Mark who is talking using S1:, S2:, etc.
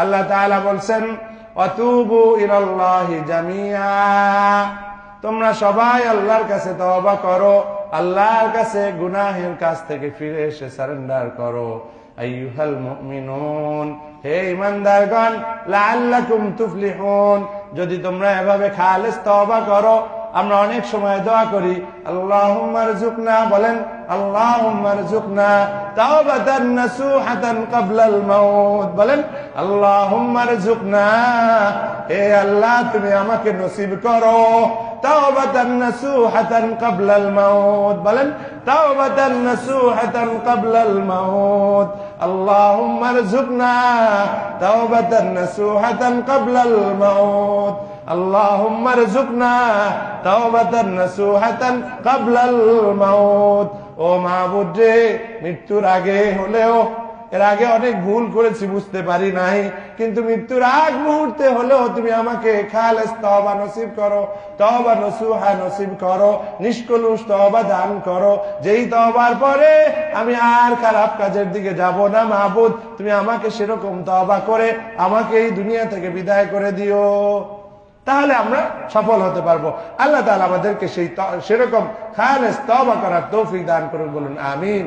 S1: আল্লাহ তাআলা বলছেন, অতুবু ইলাল্লাহি জামিয়া তোমরা সবাই আল্লাহর কাছে তওবা করো, আল্লাহর কাছে গুনাহের কাছ থেকে ফিরে এসে সারেন্ডার করো। হে যদি তোমরা এভাবে খালেস তওবা করো আমরা অনেক সময় দোয়া করি আল্লাহুম্মার জুকনা বলেন আল্লাহুম্মার জুকনা বলেন আল্লাহুম্মার জুকনা হে আল্লাহ, তুমি আমাকে নসিব করো বলেন আল্লাহুম্মার জুকনা তাওবাতান নাসুহাতান ক্বাবলাল মাউত اللهم ارزقنا توبة نسوحة قبل الموت ও মাহবুদ রে মৃত্যুর আগে হলেও এর আগে অনেক ভুল করেছি বুঝতে পারি নাই কিন্তু মৃত্যুর আগ মুহূর্তে হলেও তুমি আমাকে খালেস তবা নসিব করো তবা নসুহা নসিব করো নিষ্কলুষ তবা দান করো যেই তবার পরে আমি আর খারাপ কাজের দিকে যাব না মাহবুদ তুমি আমাকে সেরকম তবা করে আমাকে এই দুনিয়া থেকে বিদায় করে দিও তাহলে আমরা সফল হতে পারব। আল্লাহ তালা আমাদেরকে সেই সেরকম খালেস তবা করার তৌফিক দান করুন, বলুন, আমিন।